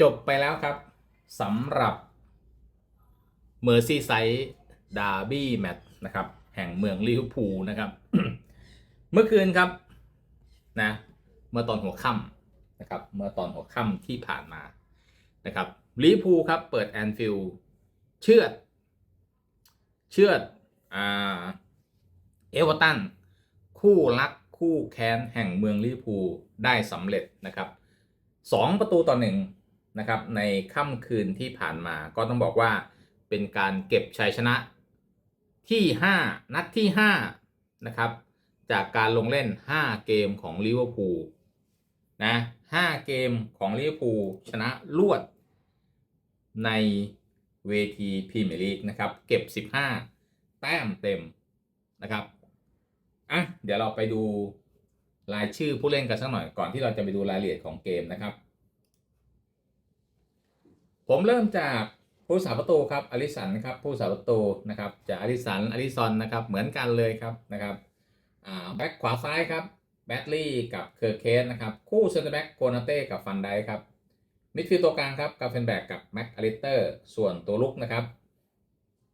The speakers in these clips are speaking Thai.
จบไปแล้วครับสำหรับเมอร์ซี่ไซด์ดาร์บี้แมตช์นะครับ แห่งเมืองลิเวอร์พูลนะครับ เมื่อคืนครับนะ เมื่อตอนหัวค่ำนะครับ เมื่อตอนหัวค่ำที่ผ่านมานะครับลิเวอร์พูลครับ เปิดแอนฟิลด์เชือด เชือดอ่าเอเวอร์ตันคู่รัก คู่แค้นแห่งเมืองลิเวอร์พูลได้สำเร็จนะครับสองประตูต่อหนึ่งนะครับในค่ำคืนที่ผ่านมาก็ต้องบอกว่าเป็นการเก็บชัยชนะที่ 5 นัดที่5นะครับจากการลงเล่น 5 เกมของลิเวอร์พูลนะ5เกมของลิเวอร์พูลชนะรวดในเวทีพรีเมียร์ลีกนะครับ เก็บ 15 แต้มเต็มนะครับ อะเดี๋ยวเราไปดูรายชื่อผู้เล่นกันสักหน่อยก่อนที่เราจะไปดูรายละเอียดของเกมนะครับ ผมเริ่มจากผู้สาประตูครับอลิสันครับผู้สาประตูนะครับจากอลิสันอลิซอนนะครับเหมือนกันเลยครับนะครับอ่าแบ็คขวาซ้ายครับแบตลี่กับเคอร์เคสนะครับคู่เซนเตอร์แบ็กโกนาเต้กับฟันไดครับมิดฟิลด์ตัวกลางครับกาเฟนแบกกับแม็กอลิเตอร์ส่วนตัวลุกนะครับ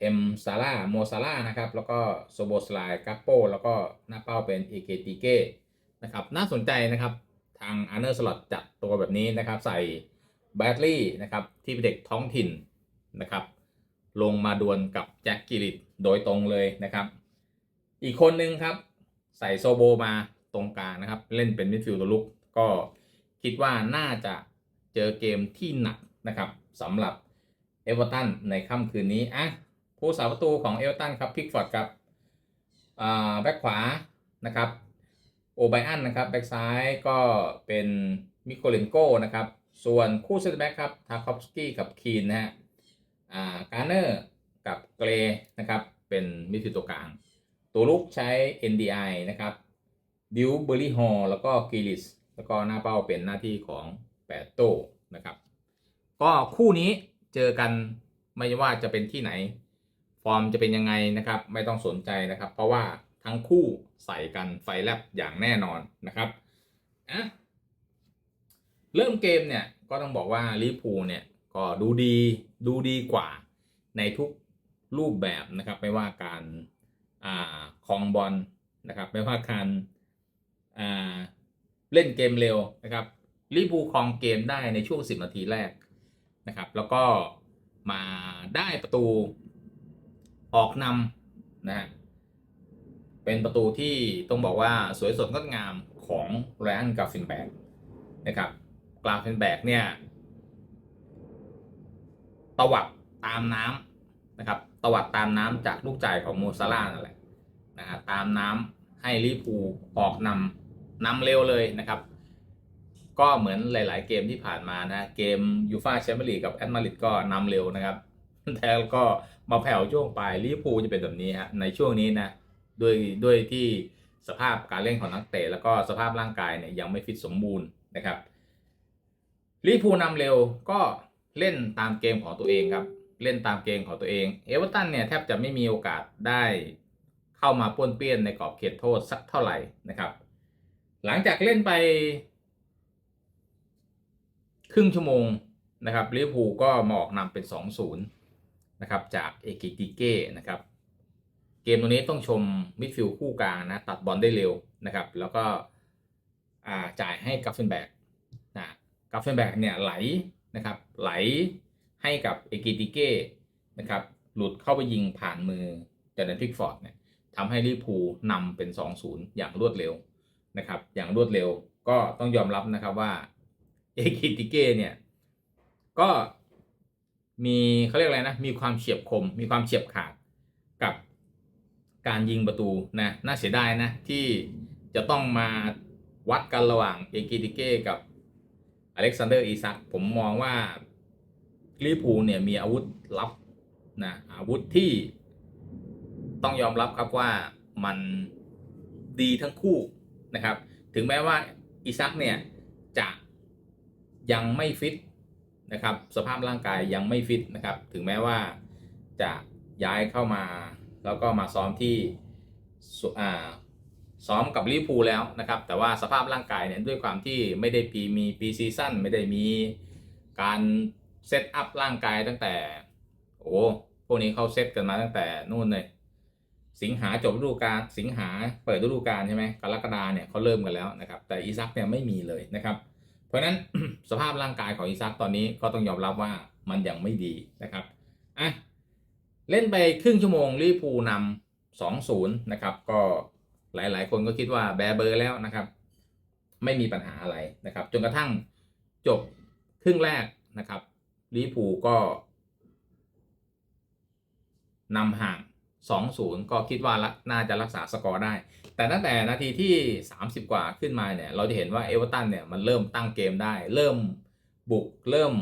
เอ็มซาร่าโมซาร่านะครับ แล้วก็โซโบสไลกัปโปแล้วก็หน้าเป้าเป็นเอเกติเก้นะครับ น่าสนใจนะครับ ทางอาร์เนอร์สล็อตจัดตัวแบบนี้นะครับ ใส่แบดลี่นะครับ ที่เป็นเด็กท้องถิ่นนะครับ ลงมาดวลกับแจ็คกิลิตโดยตรงเลยนะครับ อีกคนนึงครับ ใส่โซโบมาตรงกลางนะครับ เล่นเป็นมิดฟิลด์ตัวลุก ก็คิดว่าน่าจะเจอเกมที่หนักนะครับสำหรับเอเวอร์ตันในค่ำคืนนี้อะ ผู้สาประตูของเอเวอร์ตันครับพิกฟอร์ดครับแบ็คขวานะครับโอไบอันนะครับแบ็คซ้ายก็เป็นมิโคเลนโกนะครับส่วนคู่เซนเตอร์แบ็กครับทาคอฟสกี้กับคีนนะฮะการเนอร์กับเกรนะครับเป็นมิดฟิลด์ตัวกลาง ตัวลุกใช้ NDI นะครับดิวเบอร์รี่ฮอลแล้วก็กิลิสแล้วก็หน้าเป้าเป็นหน้าที่ของแปดโต้นะครับ ก็คู่นี้เจอกันไม่ว่าจะเป็นที่ไหน ร์มจะเป็นยังไงนะครับ ไม่ต้องสนใจนะครับ เพราะว่าทั้งคู่ใส่กันไฟแลบอย่างแน่นอนนะครับอะเริ่มเกมเนี่ยก็ต้องบอกว่าลิพูเนี่ยก็ดูดีดูดีกว่าในทุกรูปแบบนะครับ ไม่ว่าการอ่าคลองบอลนะครับไม่ว่าการอ่าเล่นเกมเร็วนะครับลิพูครองเกมได้ในช่วง 10 นาทีแรกนะครับ แล้วก็มาได้ประตู ออกนำนะฮะเป็นประตูที่ต้องบอกว่าสวยสดงดงามของแรนกาฟินแบกนะครับกราฟเฟนแบกเนี่ยตวัดตามน้ำนะครับตวัดตามน้ำจากลูกจ่ายของโมซาร่านั่นแหละนะฮะตามน้ำให้ลิพูออกนำนำเร็วเลยนะครับก็เหมือนหลาย ๆ เกมที่ผ่านมานะ เกมยูฟาแชมเปี้ยนลีกกับแอตมาริดก็นำเร็วนะครับแต่ก็ มาแผ่วช่วงปลายลิเวอร์พูลจะเป็นแบบนี้ฮะในช่วงนี้นะด้วยด้วยที่สภาพการเล่นของนักเตะแล้วก็สภาพร่างกายเนี่ยยังไม่ฟิตสมบูรณ์นะครับลิเวอร์พูลนำเร็วก็เล่นตามเกมของตัวเองครับเล่นตามเกมของตัวเองเอเวอร์ตันเนี่ยแทบจะไม่มีโอกาสได้เข้ามาป้วนเปี้ยนในกรอบเขตโทษสักเท่าไหร่นะครับ หลังจากเล่นไป ครึ่งชั่วโมงนะครับลิเวอร์พูลก็มาออกนำเป็น 2-0 นะครับจากเอกิติเก้นะครับเกมตัวนี้ต้องชมมิดฟิลด์คู่กลางนะตัดบอลได้เร็วนะครับ แล้วก็จ่ายให้กัฟเฟนแบกนะกาเฟนแบกเนี่ยไหลนะครับไหลให้กับเอกิติเก้นะครับหลุดเข้าไปยิงผ่านมือเจอร์แดนพิกฟอร์ดเนี่ยทำให้ลิเวอร์พูลนำเป็น 2-0 อย่างรวดเร็วนะครับอย่างรวดเร็วก็ต้องยอมรับนะครับว่าเอกิติเก้เนี่ยก็ มีเขาเรียกอะไรนะ มีความเฉียบคม มีความเฉียบขาดกับการยิงประตูนะน่าเสียดายนะ ที่จะต้องมาวัดกันระหว่างเอกิติเก้กับอเล็กซานเดอร์อีซักผมมองว่าลิเวอร์พูเนี่ยมีอาวุธลับนะอาวุธที่ต้องยอมรับครับว่ามันดีทั้งคู่นะครับ ถึงแม้ว่าอีซักเนี่ยจะยังไม่ฟิต นะครับ สภาพร่างกายยังไม่ฟิตนะครับ ถึงแม้ว่าจะย้ายเข้ามาแล้วก็มาซ้อมที่อ่าซ้อมกับลิเวอร์พูลแล้วนะครับ แต่ว่าสภาพร่างกายเนี่ยด้วยความที่ไม่ได้ปีมีปีซีซั่นไม่ได้มีการเซตอัพร่างกายตั้งแต่ โอ้พวกนี้เขาเซตกันมาตั้งแต่นู่นเลยสิงหาจบฤดูกาลสิงหาเปิดฤดูกาลใช่ไหมกรกฎาเนี่ยเขาเริ่มกันแล้วนะครับ แต่อีซักเนี่ยไม่มีเลยนะครับ เพราะฉะนั้นสภาพร่างกายของอีซักตอนนี้ก็ต้องยอมรับว่ามันยังไม่ดีนะครับอะเล่นไปครึ่งชั่วโมงลิพูนำสองศูนย์นะครับ ก็หลายๆ คนก็คิดว่าแบเบอร์แล้วนะครับ ไม่มีปัญหาอะไรนะครับ จนกระทั่งจบครึ่งแรกนะครับลิพูก็นำห่าง 2-0 ก็คิดว่าน่าจะรักษาสกอร์ได้ แต่ตั้งแต่นาทีที่ 30 กว่าขึ้นมาเนี่ย เราจะเห็นว่าเอเวอร์ตันเนี่ยมันเริ่มตั้งเกมได้ เริ่มบุกเริ่ม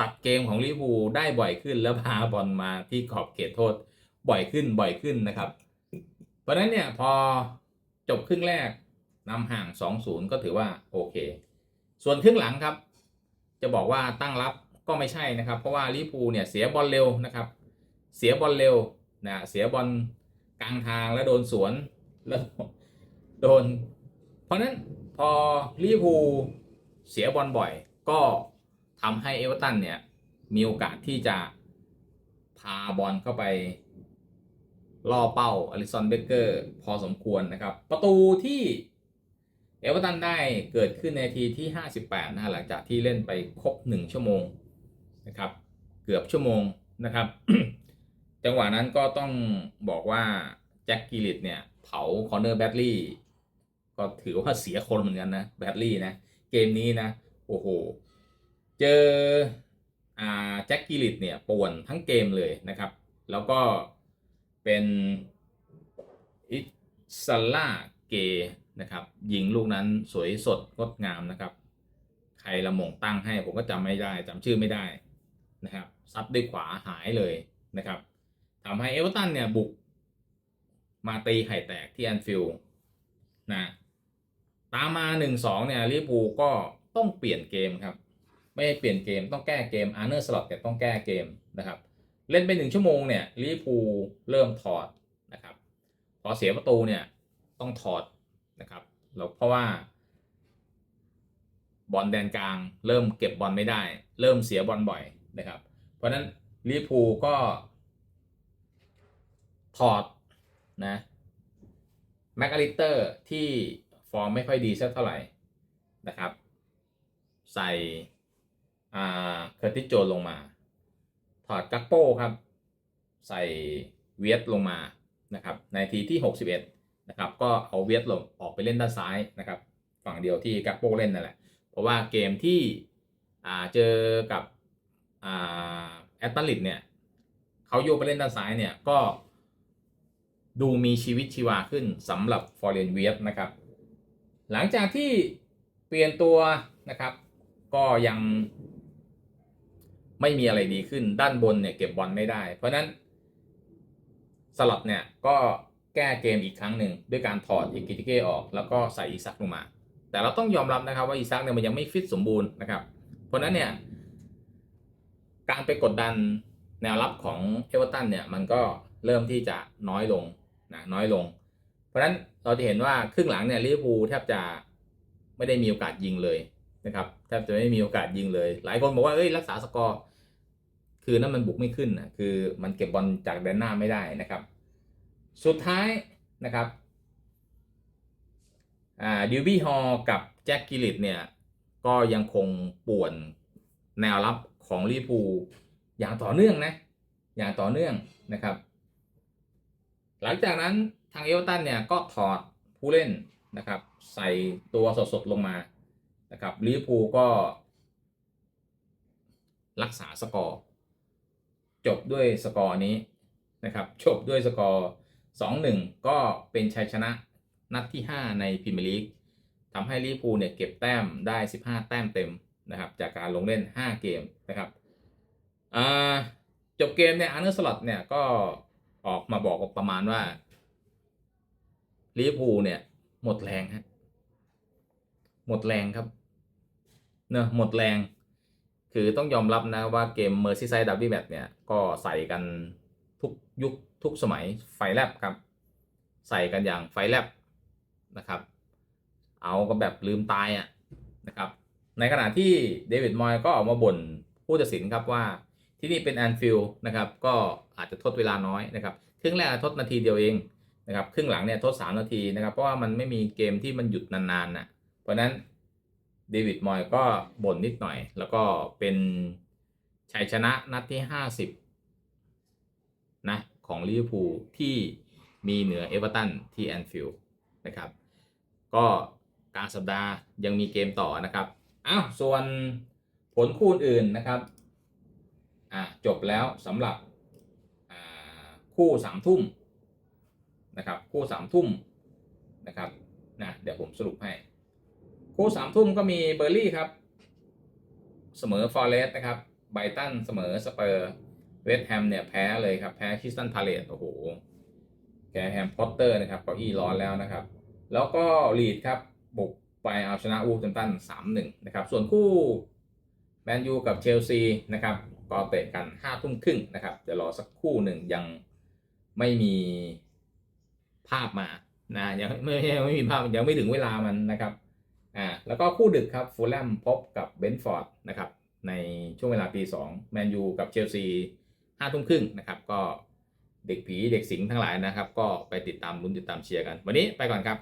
ตัดเกมของลิเวอร์พูลได้บ่อยขึ้น แล้วพาบอลมาที่ขอบเขตโทษบ่อยขึ้นบ่อยขึ้นนะครับ เพราะนั้นเนี่ยพอจบครึ่งแรกนำห่าง 2-0 ก็ถือว่าโอเค ส่วนครึ่งหลังครับ จะบอกว่าตั้งรับก็ไม่ใช่นะครับ เพราะว่าลิเวอร์พูเนี่ยเสียบอลเร็วนะครับ เสียบอลเร็วนะเสียบอลกลางทางแล้วโดนสวนแล้วโดน เพราะนั้นพอลิเวอร์พูลเสียบอลบ่อย ก็ทำให้เอเวอร์ตันเนี่ยมีโอกาสที่จะพาบอลเข้าไปล่อเป้าอลิซอนเบเกอร์พอสมควรนะครับ ประตูที่เอเวอร์ตันได้เกิดขึ้นในทีที่ 58 นะฮะหลังจากที่เล่นไปครบ 1 ชั่วโมงนะครับ เกือบชั่วโมงนะครับ จังหวะนั้นก็ต้องบอกว่าแจ็คกิลิตเนี่ย เผาคอนเนอร์แบดลี่ก็ถือว่าเสียคนเหมือนกันนะแบดลี่นะ เกมนี้นะ โอ้โห เจออ่าแจ็คกิลิตเนี่ยป่วนทั้งเกมเลยนะครับ แล้วก็เป็นอิซาล่าเกนะครับยิงลูกนั้นสวยสดงดงามนะครับ ใครละมงตั้งให้ผมก็จำไม่ได้จำชื่อไม่ได้นะครับซัดด้วยขวาหายเลยนะครับ ทำให้เอเวอร์ตันเนี่ยบุก มาตีไข่แตกที่แอนฟิลด์นะตามมา1-2เนี่ยลิเวอร์พูลก็ต้องเปลี่ยนเกมครับ ไม่เปลี่ยนเกมต้องแก้เกมอาร์เนอร์สล็อตเนี่ต้องแก้เกมนะครับ เล่นไปหนึ่งชั่วโมงเนี่ยลิเวอร์พูลเริ่มถอดนะครับพอเสียประตูเนี่ยต้องถอดนะครับแล้วเพราะว่า บอลแดนกลาง เริ่มเก็บบอลไม่ได้ เริ่มเสียบอลบ่อยนะครับ เพราะฉะนั้นลิเวอร์พูลก็ถอดนะแม็กอลิเตอร์ที่ฟอร์มไม่ค่อยดีสักเท่าไหร่นะครับ ใส่อ่าเคอร์ติโจนลงมา ถอดกักโป้ครับ ใส่เวียดลงมานะครับในทีที่ 61นะครับก็เอาเวียดลงออกไปเล่นด้านซ้ายนะครับ ฝั่งเดียวที่กักโป้เล่นนั่นแหละ เพราะว่าเกมที่เจอกับอแอตตันลิดเนี่ยเขาโยกไปเล่นด้านซ้ายเนี่ยก็ ดูมีชีวิตชีวาขึ้นสำหรับฟอร์เรนเวียดนะครับ หลังจากที่เปลี่ยนตัวนะครับ ก็ยังไม่มีอะไรดีขึ้นด้านบนเนี่ยเก็บบอลไม่ได้ เพราะนั้นสลับเนี่ยก็แก้เกมอีกครั้งหนึ่งด้วยการถอดอิกิติเก้ออกแล้วก็ใส่อีซักลงมา แต่เราต้องยอมรับนะครับว่าอีซักเนี่ยมันยังไม่ฟิตสมบูรณ์นะครับ เพราะฉะนั้นเนี่ยการไปกดดันแนวรับของเอเวอร์ตันเนี่ยมันก็เริ่มที่จะน้อยลง นะน้อยลง เพราะฉะนั้นเราจะเห็นว่าครึ่งหลังเนี่ยลิเวอร์พูลแทบจะไม่ได้มีโอกาสยิงเลยนะครับแทบจะไม่มีโอกาสยิงเลย หลายคนบอกว่าเอ้ยรักษาสกอร์คือนั่นมันบุกไม่ขึ้นนะคือมันเก็บบอลจากแดนหน้าไม่ได้นะครับ สุดท้ายนะครับดิวบี้ฮอลกับแจ็คกิลิตเนี่ยก็ยังคงป่วนแนวรับของลิเวอร์พูลอย่างต่อเนื่องนะ อย่างต่อเนื่องนะครับ หลังจากนั้นทางเอเวอร์ตันเนี่ยก็ถอดผู้เล่นนะครับ ใส่ตัวสดๆลงมานะครับลิเวอร์พูลก็รักษาสกอร์ จบด้วยสกอร์นี้นะครับจบด้วยสกอร์ 2-1 ก็เป็นชัยชนะนัดที่ 5 ในพรีเมียร์ลีกทำให้ลิเวอร์พูลเนี่ยเก็บแต้มได้ 15 แต้มเต็มนะครับจากการลงเล่น 5 เกมนะครับจบเกมเนี่ยอาร์เนอร์สล็อตเนี่ยก็ ออกมาบอกประมาณว่าลิเวอร์พูลเนี่ย หมดแรงฮะหมดแรงครับเนอะหมดแรง คือต้องยอมรับนะว่าเกมเมอร์ซี่ไซด์ดับบี้แมตเนี่ย ก็ใส่กันทุกยุคทุกสมัยไฟแลบครับ ใส่กันอย่างไฟแลบนะครับ เอาก็แบบลืมตายอะนะครับ ในขณะที่เดวิดมอยก็ออกมาบ่นผู้ตัดสินครับว่า ที่นี่เป็นแอนฟิลนะครับก็อาจจะทดเวลาน้อยนะครับครึ่งแรกทดนาทีเดียวเองนะครับครึ่งหลังเนี่ยทด 3 นาทีนะครับ เพราะว่ามันไม่มีเกมที่มันหยุดนานๆนะเพราะฉะนั้นเดวิดมอยก็บ่นนิดหน่อย แล้วก็เป็นชัยชนะนัดที่ 50นะของลิเวอร์พูลที่มีเหนือเอเวอร์ตันที่แอนฟิลด์นะครับ ก็กลางสัปดาห์ยังมีเกมต่อนะครับ อ้าว ส่วนผลคู่อื่นนะครับ อ่าจบแล้วสำหรับคู่สามทุ่มนะครับคู่สามทุ่มนะครับนะเดี๋ยวผมสรุปให้ คู่สามทุ่มก็มีเบอร์ลี่ครับ เสมอฟอร์เรสต์นะครับไบตันเสมอสเปอร์เวสต์แฮมเนี่ยแพ้เลยครับ แพ้คิสตันพาเลตโอ้โหแกแฮมพอตเตอร์นะครับเก้าอี้ร้อนแล้วนะครับ แล้วก็ลีดครับ บุกไปเอาชนะวูฟแฮมตันสามหนึ่งนะครับ ส่วนคู่แมนยูกับเชลซีนะครับ ก็เตะกันห้าทุ่มครึ่งนะครับ เดี๋ยวรอสักคู่หนึ่งยังไม่มีภาพมานะยังไม่ไม่ไม่มีภาพยังไม่ถึงเวลามันนะครับอ่าแล้วก็คู่ดึกครับฟูลแลมพบกับเบนฟอร์ดนะครับในช่วงเวลาตีสองแมนยูกับเชลซีห้าทุ่มครึ่งนะครับ ก็เด็กผีเด็กสิงห์ทั้งหลายนะครับ ก็ไปติดตามลุ้นติดตามเชียร์กัน วันนี้ไปก่อนครับ